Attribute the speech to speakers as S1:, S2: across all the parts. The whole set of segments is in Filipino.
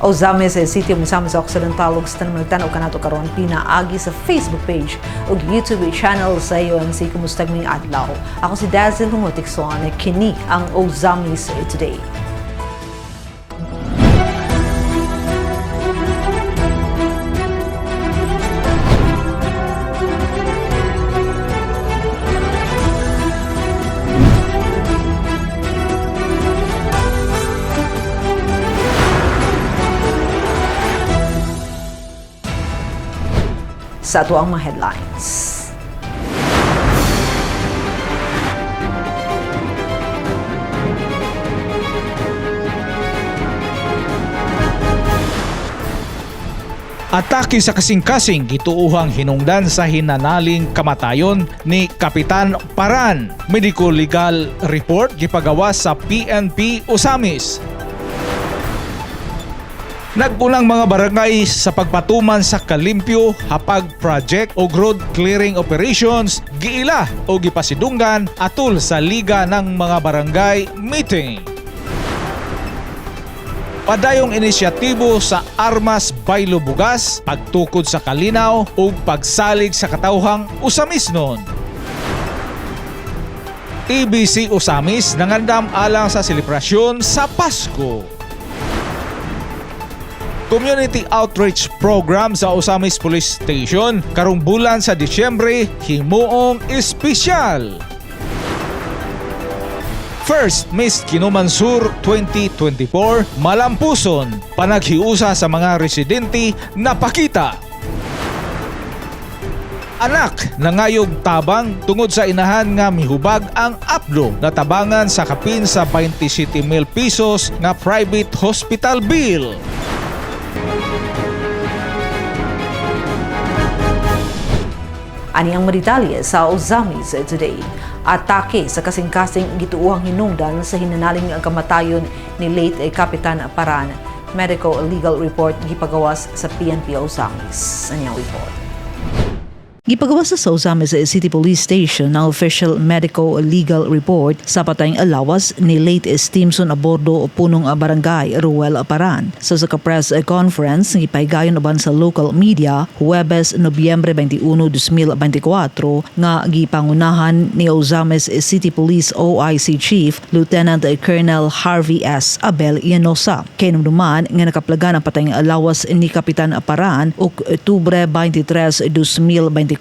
S1: o zami sa City of Misamis Occidental ug tanong nagtanaw kanato karon pinaagi sa Facebook page ug YouTube channel sa UNC kumustag ming adlaw. Ako si Dazzle Humutikson kini ang Ozamis Today. Sa ato mga headlines.
S2: Atake sa kasing-kasing gituuhang hinungdan sa hinanaling kamatayon ni Kapitan Paran. Medical legal report gipagawa sa PNP Usamis. Nagkulang mga barangay sa pagpatuman sa Kalimpyo, Hapag Project o Road Clearing Operations, giila o gipasidunggan atul sa Liga ng mga Barangay Meeting. Padayong inisyatibo sa Armas Baylo Bugas, pagtukod sa kalinaw o pagsalig sa katawhang usamis nun. ABC Usamis nangandam alang sa selebrasyon sa Pasko. Community Outreach Program sa Usamis Police Station karong bulan sa Disyembre himuong espesyal. First Miss Kinumansur 2024 Malampuson panaghiusa sa mga residente na pakita. Anak nangayog tabang tungod sa inahan nga mihubag ang aplo na tabangan sa kapin sa 27 mil pesos nga private hospital bill.
S1: Ani ang maritalye sa Ozamis Today. Atake sa kasing-kasing gituuhang hinungdan sa hinanaling ang kamatayon ni late Kapitan Paran. Medical legal report gipagawas sa PNP Ozamis. Anyang report. Gipagawas sa Ozamis City Police Station ang official medical legal report sa patayng alawas ni late Stimson Abordo punong barangay Ruel Aparan. Sa sa press conference ng ipaigayon uban sa local media Huwebes, Nobyembre 21, 2024 nga gipangunahan ni Ozamis City Police OIC Chief Lieutenant Colonel Harvey S. Abel Yanosa. Kinumduman nga nakaplagan ang patayng alawas ni Kapitan Aparan ug Tubre 23, 2024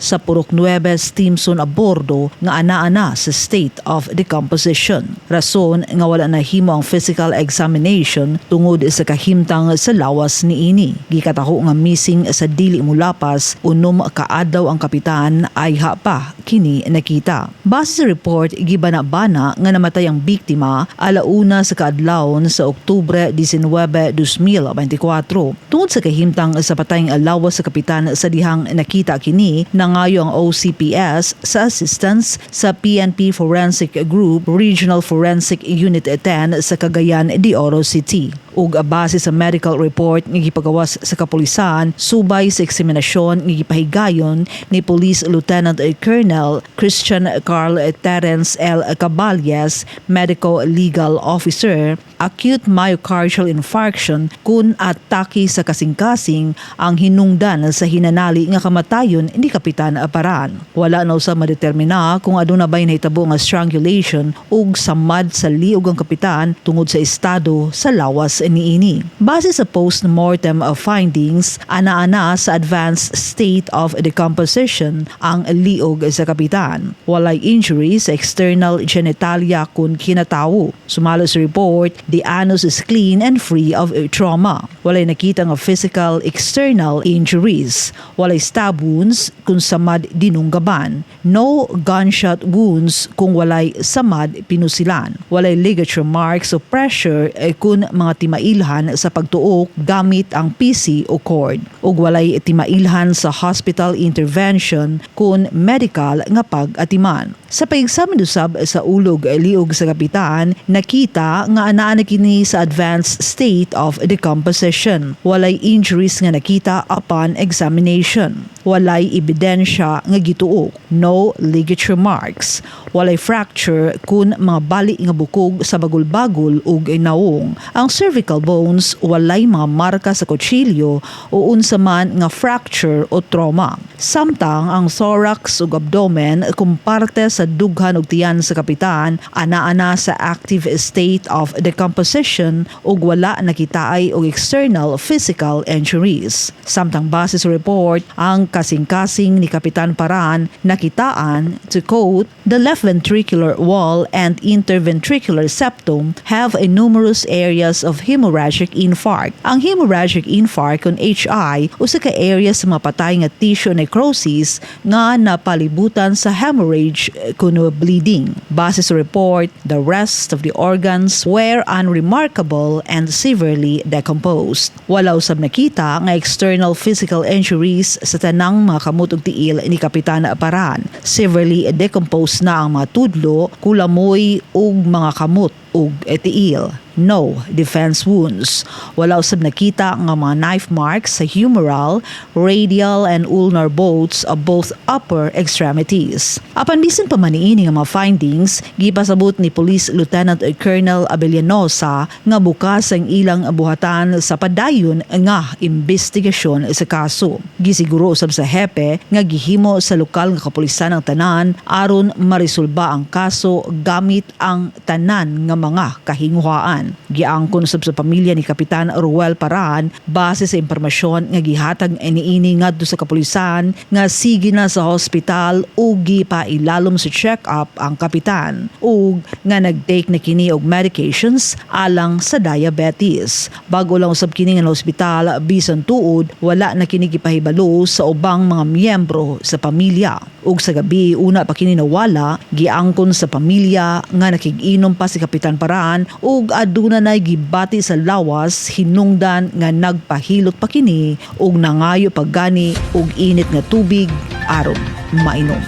S1: sa Purok 9 Stimson Abordo nga ana-ana sa state of decomposition. Rason nga wala na himo ang physical examination tungod sa kahimtang sa lawas ni ini. Gikataho nga missing sa dili mulapas unom kaadlaw ang kapitan ay ha pa kini nakita. Base sa report gibana-bana nga namatay ang biktima alauna sa kaadlawon sa Oktubre 19, 2024. Tungod sa kahimtang sa patayng alawas sa kapitan sa dihang nakita kini nangayo ang OCPS sa assistance sa PNP Forensic Group Regional Forensic Unit 10 sa Cagayan de Oro City ug base sa medical report nga gipagawas sa kapulisan subay sa eksaminasyon nga gipahigayon ni Police Lieutenant Colonel Christian Carl Terence L. Caballes, Medical Legal Officer, acute myocardial infarction kun atake sa kasing-kasing ang hinungdan sa hinanali nga kamatayon ni Kapitan Aparan. Wala na sa madetermina kung aduna ba'y nahitabo nga strangulation ug samad sa liog ang kapitan tungod sa estado sa lawas niini. Base sa post-mortem findings, ana-ana sa advanced state of decomposition ang liog sa kapitan. Walay injury sa external genitalia kun kinatawo. Sumalo sa report, the anus is clean and free of trauma. Walay nakita nga physical external injuries. Walay stab wounds kung samad dinunggaban. No gunshot wounds kung walay samad pinusilan. Walay ligature marks of pressure eh, kung mga timailhan sa pagtuok gamit ang PC o cord. Ug walay timailhan sa hospital intervention kung medical nga pag-atiman. Sa pag-examine usab sa ulog liog sa kapitan, nakita nga anaa na kini sa advanced state of decomposition. Walay injuries nga nakita upon examination. Walay ebidensya nga gituok. No ligature marks. Walay fracture kun mga bali nga bukog sa bagol-bagol ug naong. Ang cervical bones walay mga marka sa kutsilyo o unsa man nga fracture o trauma. Samtang ang thorax ug abdomen kung parte sa dughan ug tiyan sa kapitan ana-ana sa active state of decomposition ug wala nakitaay og external physical injuries. Samtang base sa report, ang kasing-kasing ni Kapitan Paran nakitaan, to quote, the left ventricular wall and interventricular septum have a numerous areas of hemorrhagic infarct. Ang hemorrhagic infarct kung HI usa ka area sa mapatay nga tissue necrosis nga napalibutan sa hemorrhage kuno bleeding. Base report, the rest of the organs were unremarkable and severely decomposed. Wala usab nakita nga external physical injuries sa tanang mga kamot ug tiil ni Kapitan Paran. Severely decomposed na ang mga tudlo, kulamoy ug mga kamot ug tiil. No defense wounds. Wala usab nakita nga mga knife marks sa humeral, radial and ulnar boats of both upper extremities. Apan bisan pa man niini nga mga findings, gipasabot ni Police Lieutenant Colonel Abellanosa nga bukas ang ilang buhatan sa padayon nga investigasyon sa kaso. Gisiguro usab sa hepe nga gihimo sa lokal nga kapulisan ng tanan aron marisolba ang kaso gamit ang tanan nga mga kahinguhaan. Giangkon usab sa pamilya ni Kapitan Ruel Paran base sa impormasyon nga gihatag iniini ngadto sa kapulisan nga sige na sa hospital ug gipailalom sa check-up ang kapitan ug nga nagtake na kini og medications alang sa diabetes. Bago lang usab kini nga hospital bisan tuod wala na kini gipahibalo sa ubang mga miyembro sa pamilya. Ug sa gabi una pa kini nawala giangkon sa pamilya nga nakig-inom pa si Kapitan Paran ug aduna na gibati sa lawas hinungdan nga nagpahilot pa kini ug nangayo paggani og init nga tubig aron mainom.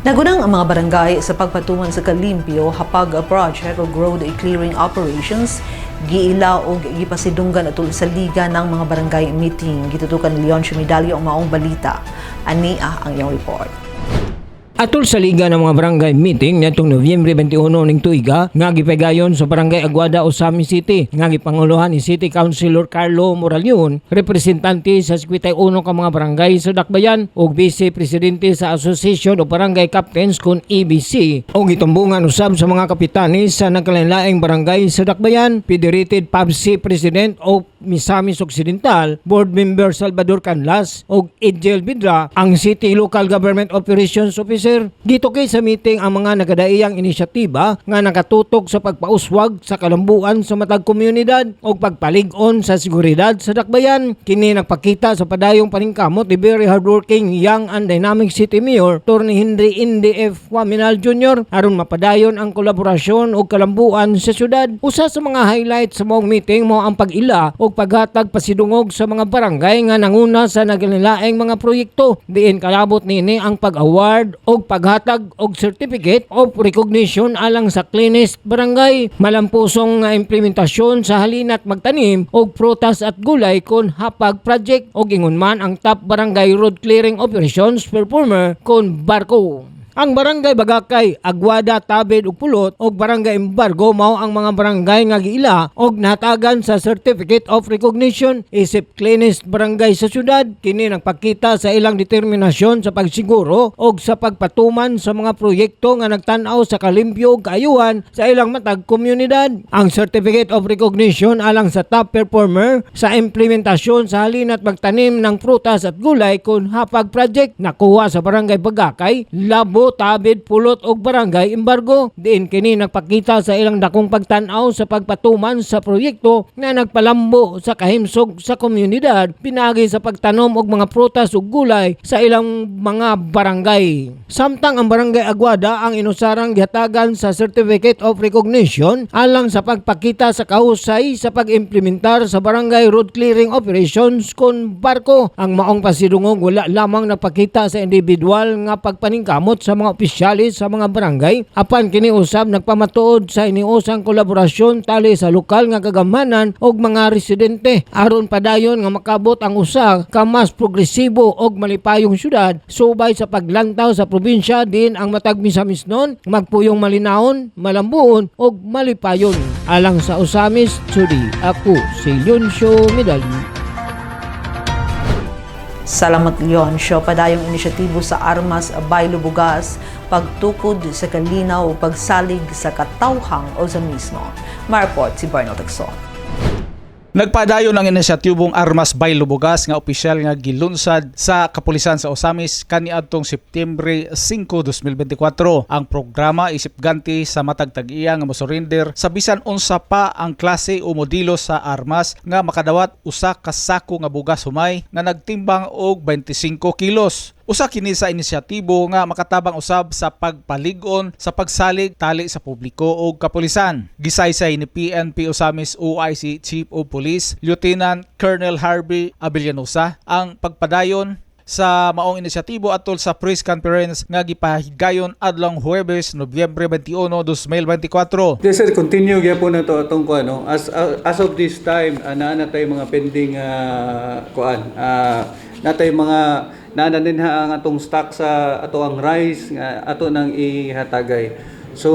S1: Nagunang ang mga barangay sa pagpatuman sa Kalimpyo hapag project o road clearing operations giila og gipasidunggan atul sa liga ng mga barangay meeting. Gitutukan ni Leon Chumidalio ang maong balita. Ani ah ang iyong report
S3: Atol sa liga ng mga barangay meeting nitong Nobyembre 21 ning tuiga nga gipegayon sa barangay Aguada Osami City nga gipanguluhan ni City Councilor Carlo Moralion, representante sa 51 ka mga barangay sa Dakbayan ug Vice Presidente sa Association of Barangay Captains kun EBC ug gitumbungan usab sa mga kapitanes sa nagkalain-laing barangay sa Dakbayan, Federated PABC President of Misamis Occidental, Board Member Salvador Canlas ug Edgel Bidra, ang City Local Government Operations Officer dito kay sa meeting ang mga nagadaiyang inisyatiba nga nakatutok sa pagpauswag sa kalambuan sa matag komunidad o pagpalig-on sa seguridad sa dakbayan. Kini nagpakita sa padayong paningkamot ni very hardworking young and dynamic city mayor Tony Henry Indy F. Waminal Jr. aron mapadayon ang kolaborasyon o kalambuan sa syudad. Usa sa mga highlights sa mong meeting mo ang pag-ila o paghatag pasidungog sa mga barangay nga nanguna sa naganilaeng mga proyekto. Diin kalabot nini ang pag-award o paghatag og certificate of recognition alang sa cleanest barangay. Malampusong nga implementasyon sa halinat magtanim og prutas at gulay kon hapag project. Og ingon man ang top barangay road clearing operations performer kon barko ang barangay Bagakay, Agwada, Tabed ug Pulot ug barangay Embargo mao ang mga barangay nga giila og nahatagan sa Certificate of Recognition isip cleanest barangay sa syudad. Kini nagpakita sa ilang determinasyon sa pagsiguro og sa pagpatuman sa mga proyekto nga nagtan-aw sa kalimpyo ug kaayuhan sa ilang matag komunidad. Ang Certificate of Recognition alang sa top performer sa implementasyon sa halin at magtanim ng prutas at gulay kun hapag project nakuha sa barangay Bagakay, Labot Tabid, Pulot ug Barangay Embargo. Diin kini nagpakita sa ilang dakong pagtan-aw sa pagpatuman sa proyekto na nagpalambo sa kahimsog sa komunidad pinagi sa pagtanom og mga prutas ug gulay sa ilang mga barangay. Samtang ang Barangay Aguada ang inusarang gihatagan sa Certificate of Recognition alang sa pagpakita sa kahusay sa pag-implementar sa barangay road clearing operations kon barko. Ang maong pasidungog wala lamang nagpakita sa individual nga pagpaningkamot sa mga opisyalis sa mga barangay apan kini usab nagpamatuod sa iniusang kolaborasyon tali sa lokal nga kagamanan og mga residente. Aron padayon nga makabot ang usa ka mas progresibo og malipayong syudad subay sa paglantaw sa probinsya din ang matag misamisnon magpuyong malinawon malambuon og malipayon. Alang sa usamis Chudi ako si Leoncio Medali
S1: Salamat Leon, siya padayong inisyatibo sa Armas Baylo Bugas, pagtukod sa kalinaw o pagsalig sa katawhang o sa mismo. Marport si Barno Texon.
S2: Nagpadayon ang inisyatibong Armas by Lubugas nga opisyal nga gilunsad sa kapulisan sa Osamis kaniadtong Septembre 5, 2024. Ang programa isip ganti sa matag tag-iya nga mosurrender sa bisan unsa pa ang klase o modelo sa armas nga makadawat usa ka sako nga bugas humay nga nagtimbang og 25 kilos. Usa kini sa inisyatibo nga makatabang usab sa pagpaligon sa pagsalig tali sa publiko o kapulisan. Gisaysay ni PNP Osamis OIC Chief of Police Lieutenant Colonel Harvey Abellanosa ang pagpadayon sa maong inisyatibo atol sa press conference nga gipahigayon adlong Huwebes, Nobyembre 21, 2024.
S4: Yes sir, continue gyapon na to atong kuan no. As as of this time, uh, naa na tay mga pending uh, kuan. Uh, na tay mga na din ha ang atong stock sa ato ang rice nga ato nang ihatagay. So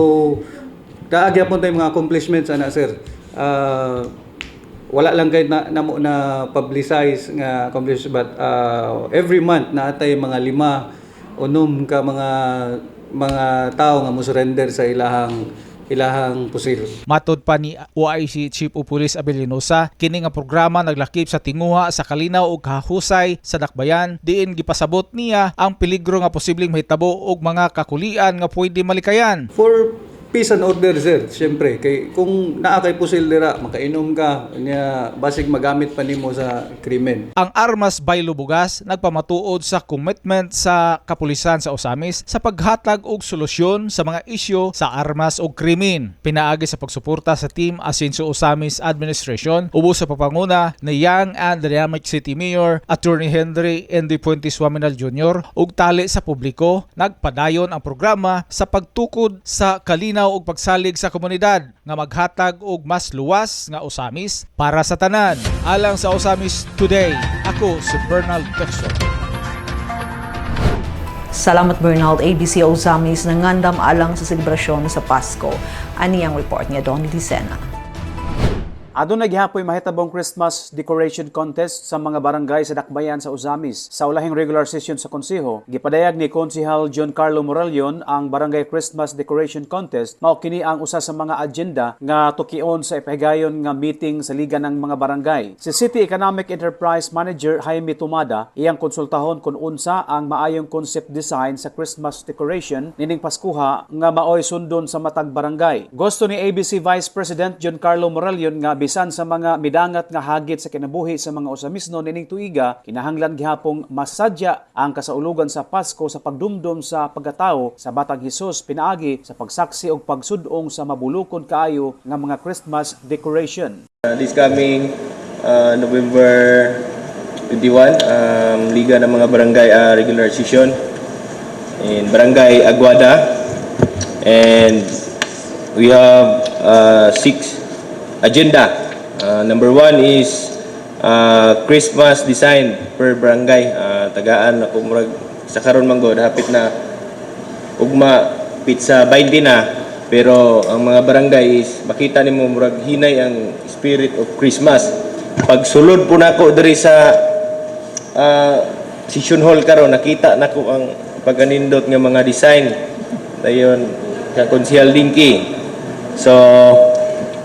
S4: kaa gyapon tay mga accomplishments ana sir. Uh, wala lang kay na, namo na publicize nga accomplish but uh, every month na atay mga lima unom ka mga mga tao nga mo surrender sa ilahang ilahang pusil.
S2: Matod pa ni OIC Chief of Police Abellinosa, kini nga programa naglakip sa tinguha sa kalinaw ug kahusay sa dakbayan diin gipasabot niya ang peligro nga posibleng mahitabo og mga kakulian nga pwede malikayan.
S4: For peace and order sir, syempre kay kung naa kay pusil dira makainom ka niya basig magamit pa nimo sa krimen.
S2: Ang Armas by Lubugas nagpamatuod sa commitment sa kapulisan sa Osamis sa paghatag og solusyon sa mga isyu sa armas o krimen. Pinaagi sa pagsuporta sa Team Asenso Osamis Administration ubos sa papanguna ni Young and Dynamic City Mayor Attorney Henry Andy Puentes Waminal Jr. ug tali sa publiko nagpadayon ang programa sa pagtukod sa kalinaw ug pagsalig sa komunidad nga maghatag og mas luwas nga Osamis para sa tanan. Alang sa Osamis Today, ako si Bernal Texon.
S1: Salamat Bernald, ABC Ozamis nangandam alang sa selebrasyon sa Pasko. Ani ang report niya Don Licena.
S5: Adun naghihapoy mahitabong Christmas decoration contest sa mga barangay sa Dakbayan sa Uzamis. Sa ulahing regular session sa konseho, gipadayag ni Konsehal John Carlo Moralion ang Barangay Christmas Decoration Contest mao kini ang usa sa mga agenda nga tukion sa ipahigayon nga meeting sa Liga ng mga Barangay. Si City Economic Enterprise Manager Jaime Tumada iyang konsultahon kung unsa ang maayong concept design sa Christmas decoration nining Paskuha nga maoy sundon sa matag barangay. Gusto ni ABC Vice President John Carlo Moralion nga bisan sa mga midangat nga hagit sa kinabuhi sa mga usamisno nining tuiga, kinahanglan gihapong masadya ang kasaulugan sa Pasko sa pagdumdum sa pagkatao sa Batang Hesus pinaagi sa pagsaksi og pagsudong sa mabulukon kaayo nga mga Christmas decoration.
S6: Uh, this coming uh, November 21, um, Liga ng mga Barangay uh, regular session in Barangay Aguada. And we have uh, six agenda. Uh, number one is uh, Christmas design per barangay. Uh, tagaan ako murag sa karon man god hapit na ugma pizza 20 na pero ang mga barangay is makita nimo murag hinay ang spirit of Christmas pag sulod po nako diri sa uh, session hall karon nakita nako ang paganindot nga mga design dayon ka konsehal Dinky so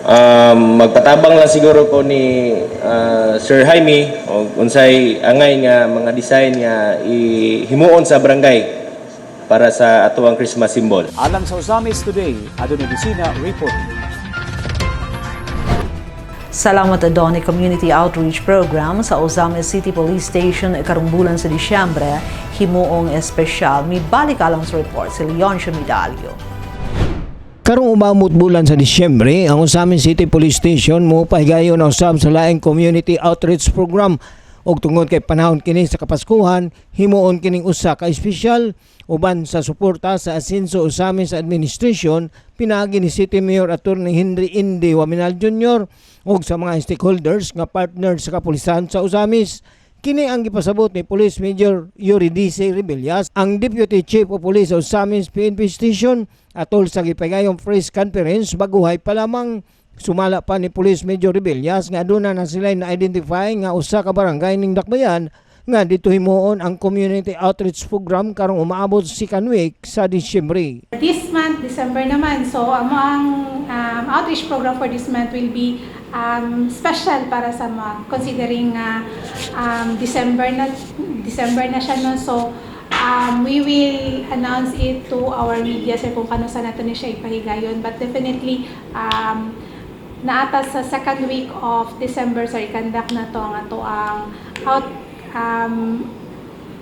S6: um, magpatabang lang siguro ko ni uh, Sir Jaime o unsay angay nga mga design nga ihimuon sa barangay para sa atuang Christmas symbol.
S5: Alang sa Usamis Today, Adonai Lucina reporting.
S1: Salamat Adoni Community Outreach Program sa Ozames City Police Station karong bulan sa Disyembre, himuong espesyal. May balik alang sa report si Leoncio Medalio.
S3: Karong umamot bulan sa Disyembre, ang Usamin City Police Station mo pahigayon ang usab sa laing community outreach program og tungod kay panahon kini sa Kapaskuhan, himuon kining usa ka espesyal uban sa suporta sa asenso Usamin sa administration pinaagi ni City Mayor Attorney Henry Indy Waminal Jr. ug sa mga stakeholders nga partner sa kapulisan sa Usamis. Kini ang gipasabot ni Police Major Eurydice Rebellas, ang Deputy Chief of Police sa Usamis PNP Station atol sa gipagayong press conference baguhay pa lamang. Sumala pa ni Police Major Rebellas nga aduna na sila na-identify nga usa ka barangay ning Dakbayan nga dito himuon ang community outreach program karong umaabot si week sa Disyembre.
S7: This month, December naman, so amo ang um, outreach program for this month will be um, special para sa mga considering uh, um, December na December na siya no so um, we will announce it to our media sir kung kano sa nato ni siya ipahigayon but definitely um, naata sa second week of December sir ikandak na to ang ato ang out um,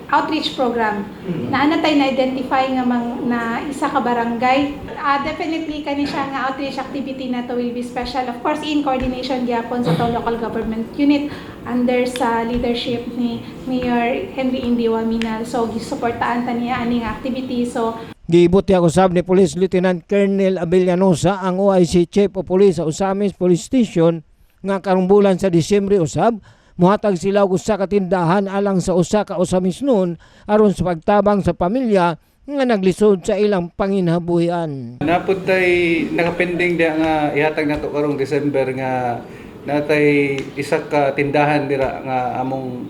S7: outreach program na ana tay na-identify nga mang, na isa ka barangay. Ah, definitely kani siya nga outreach activity na to will be special. Of course, in coordination gyapon sa to local government unit under sa leadership ni Mayor Henry Indy Waminal. So, gisuportaan ta niya aning activity. So,
S3: Giibuti ako sab ni Police Lieutenant Colonel Abellanosa ang OIC Chief of Police sa Usamis Police Station nga karong bulan sa Disyembre usab muhatag sila og usa ka tindahan alang sa usa ka Usamis noon aron sa pagtabang sa pamilya nga naglisod sa ilang panginhabuhian.
S4: Napuntay nakapending diya nga ihatag nato karong December nga natay isa ka tindahan dira nga among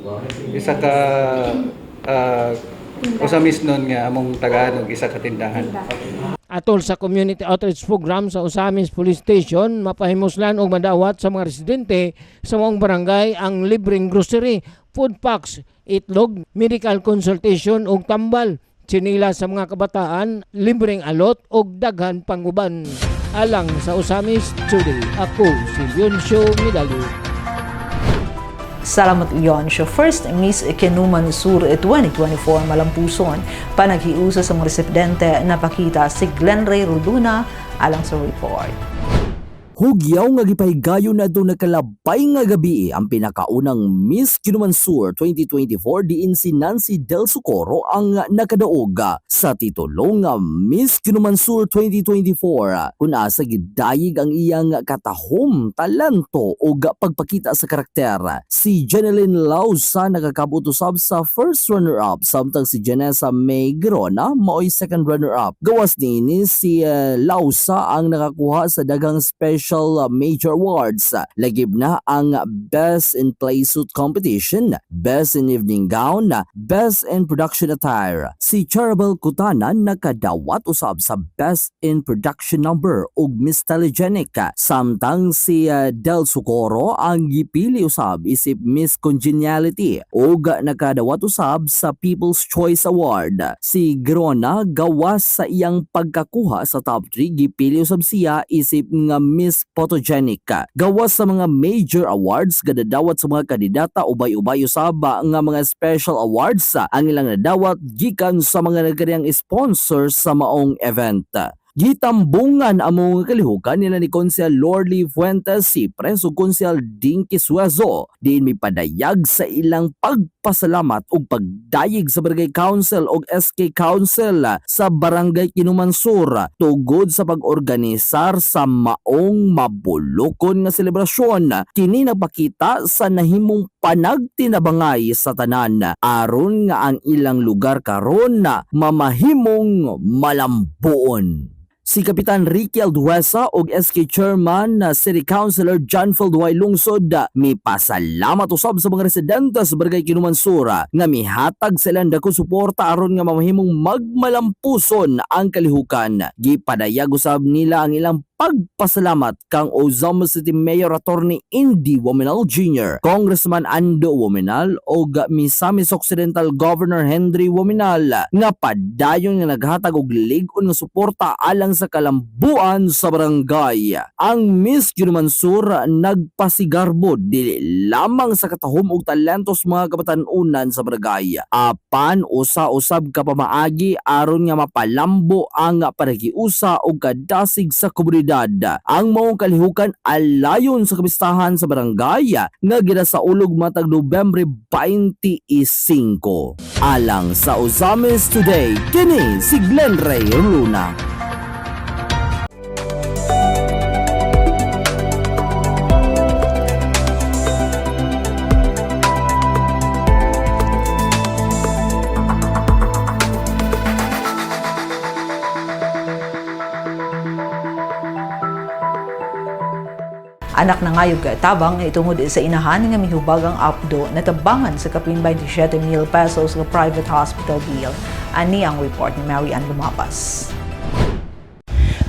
S4: isa ka uh, usamis nun nga among tagahan og isa ka tindahan.
S3: Atol sa community outreach program sa Usamis Police Station, mapahimuslan og madawat sa mga residente sa maong barangay ang libreng grocery, food packs, itlog, medical consultation ug tambal. Sinila sa mga kabataan, libreng alot ug daghan panguban. Alang sa Usamis Today, ako si Leoncio Medalio.
S1: Salamat Leoncio. First Miss Kinuman Sur 2024 Malampuson, panaghiusa sa mga residente na pakita si Glenn Ray Ruduna alang sa report.
S8: Hugyaw nga gipahigayon na doon nakalabay nga gabi ang pinakaunang Miss Kinumansur 2024 diin si Nancy Del Socorro ang nakadaog sa titulo nga Miss Kinumansur 2024 kung asa gidayig ang iyang katahom, talento o pagpakita sa karakter. Si Jeneline Lausa nakakabot usab sa first runner-up samtang si Janessa May Grona mao'y second runner-up. Gawas ni si uh, Lausa ang nakakuha sa dagang special uh, major awards. Lagib na ang Best in Play Suit Competition, Best in Evening Gown, Best in Production Attire. Si Charabel Kutana nakadawat usab sa Best in Production Number ug Miss Telegenic. Samtang si uh, Del Socorro ang gipili usab isip Miss Congeniality ug nakadawat usab sa People's Choice Award. Si Grona gawas sa iyang pagkakuha sa top 3 gipili usab siya isip nga Miss Photogenic. Gawas sa mga major awards gadadawat sa mga kandidata ubay-ubay usaba nga mga special awards ang ilang nadawat gikan sa mga nagkariang sponsor sa maong event. Gitambungan ang mga kalihukan nila ni Konsel Lorly Fuentes si Preso Konsel Dinky Suezo diin may padayag sa ilang pagpasalamat ug pagdayig sa Barangay Council ug SK Council sa Barangay Kinumansur. Tugod sa pag-organisar sa maong mabulokon nga selebrasyon kini nagpakita sa nahimong panagtinabangay sa tanan. Aron nga ang ilang lugar karon na mamahimong malambuon. Si Kapitan Ricky Alduesa ug SK Chairman na City Councilor John Feldoy Lungsod mi pasalamat usab sa mga residente sa Barangay Kinumansura nga mihatag sila dako suporta aron nga mamahimong magmalampuson ang kalihukan. Gipadayag usab nila ang ilang pagpasalamat kang Ozamis City Mayor Attorney Indy Wominal Jr., Congressman Ando Wominal o Misamis Occidental Governor Henry Wominal nga padayon nga naghatag og ligon nga suporta alang sa kalambuan sa barangay. Ang Miss Mansur nagpasigarbo dili lamang sa katahom og talentos mga kabatanunan sa barangay. Apan usa-usab ka pamaagi aron nga mapalambo ang panagiusa og kadasig sa komunidad. Ang maong kalihukan alayon sa kapistahan sa barangay nga ginasaulog matag Nobyembre 25. Alang sa Ozamis Today, kini si Glenn Ray Luna.
S1: Anak na ngayog ka tabang itungod sa inahan nga mihubagang apdo na tabangan sa kapin 27 mil pesos nga private hospital bill. Ani ang report ni Mary Ann Lumapas.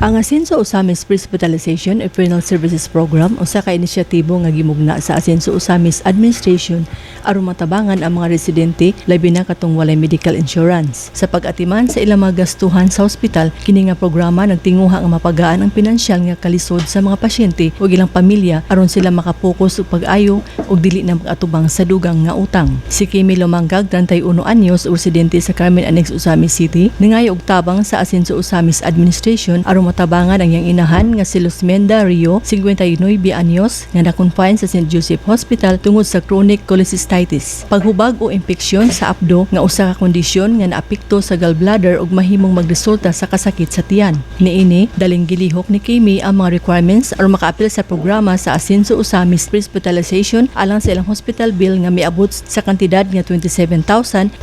S9: Ang Asenso Osamis Pre-Hospitalization and Services Program usa ka inisyatibo nga gimugna sa Asenso Osamis Administration aron matabangan ang mga residente labi na katong walay medical insurance. Sa pag-atiman sa ilang mga gastuhan sa ospital, kini nga programa nagtinguha nga mapagaan ang pinansyal nga kalisod sa mga pasyente o ilang pamilya aron sila makapokus og pag-ayo ug dili na magatubang sa dugang nga utang. Si Kimi Lomanggag, 31 anyos, residente sa Carmen Annex Osamis City, nangayo og tabang sa Asenso Osamis Administration aron matabangan ang iyang inahan nga si Luzmenda Rio, 59 anyos, nga na-confine sa St. Joseph Hospital tungod sa chronic cholecystitis. Paghubag o impeksyon sa apdo nga usa ka kondisyon nga naapekto sa gallbladder ug mahimong magresulta sa kasakit sa tiyan. Niini, daling gilihok ni Kimi ang mga requirements aron makaapil sa programa sa Asenso Usamis Hospitalization alang sa ilang hospital bill nga miabot sa kantidad nga 27,545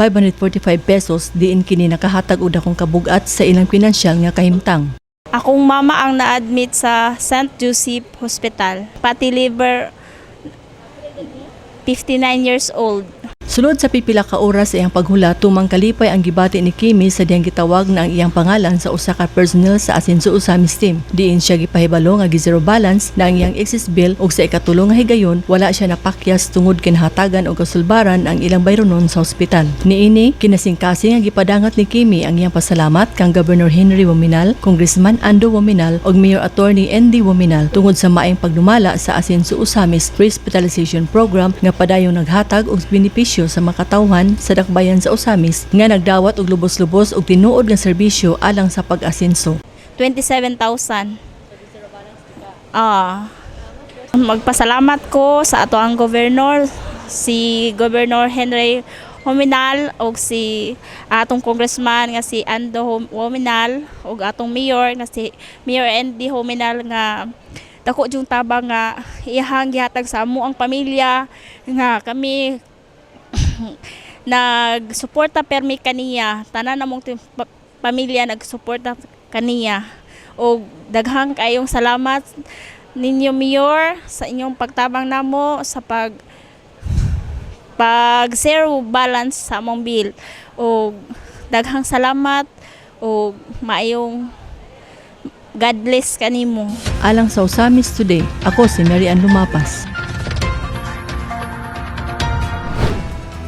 S9: pesos diin kini nakahatag og dakong kabugat sa ilang pinansyal nga kahimtang.
S10: Akong mama ang na-admit sa St. Joseph Hospital. Pati liver, 59 years old.
S9: Sunod sa pipila ka oras sa iyang paghula, tumang kalipay ang gibati ni Kimi sa diyang gitawag na ang iyang pangalan sa usa ka personnel sa Asenso Usamis team. Diin siya gipahibalo nga gi-zero balance na ang iyang excess bill ug sa ikatulong nga higayon wala siya napakyas tungod kinahatagan og kasulbaran ang ilang bayronon sa ospital. Niini kinasingkasing nga gipadangat ni Kimi ang iyang pasalamat kang Governor Henry Wominal, Congressman Ando Wominal ug Mayor Attorney Andy Wominal tungod sa maayong pagdumala sa Asenso Usamis Hospitalization Program nga padayong naghatag og benepisyo sa makatawhan sa dakbayan sa Usamis nga nagdawat og lubos-lubos og tinuod nga serbisyo alang sa pag-asenso.
S10: 27,000. Ah. magpasalamat ko sa ato ang governor, si Governor Henry Hominal o si atong congressman nga si Ando Hom- Hominal o atong mayor nga si Mayor Andy Hominal nga dako yung tabang nga iyahang gihatag sa amo ang pamilya nga kami nagsuporta permi kaniya. Tanan namong pamilya nagsuporta kaniya. O daghang kayong salamat ninyo mayor sa inyong pagtabang namo sa pag pag zero balance sa among bill. O daghang salamat o maayong God bless kanimo.
S9: Alang sa Usamis Today, ako si Mary Ann Lumapas.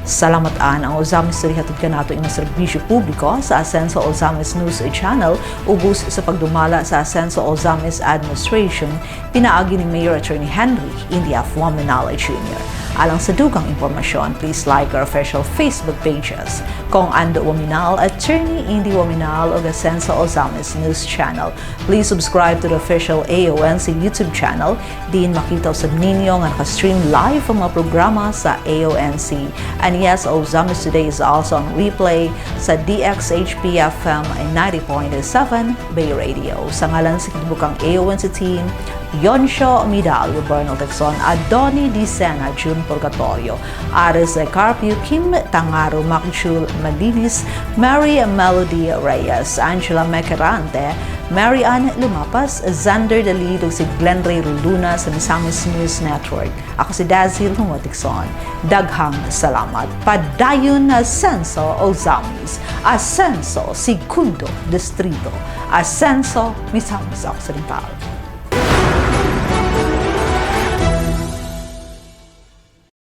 S1: Salamat an ang Ozamis hatod kanato ing serbisyo publiko sa Asenso Ozamis News Channel ubos sa pagdumala sa Asenso Ozamis Administration pinaagi ni Mayor Attorney Henry India Fuaminala Jr. Alang sa dugang impormasyon, please like our official Facebook pages. Kung Ando Waminal, Attorney Indy Waminal o Asenso Ozamis News Channel. Please subscribe to the official AONC YouTube channel. Din makita sa ninyo nga nakastream live ang mga programa sa AONC. And yes, Ozamis Today is also on replay sa DXHP FM 90.7 Bay Radio. Sa ngalan sa kinibukang AONC team, Yonsho Midal, Bernal Texon, Adoni Di Sena, June Purgatorio, Aris Carpio, Kim Tangaro, Makjul Malinis, Mary Melody Reyes, Angela Mecarante, Mary Ann Lumapas, Xander Dalido, si Glenn Ray Luna sa Misamis News Network. Ako si Dazil Humotikson. Daghang salamat. Padayon na Asenso Ozamis, Asenso Segundo Distrito, Asenso Misamis Occidental.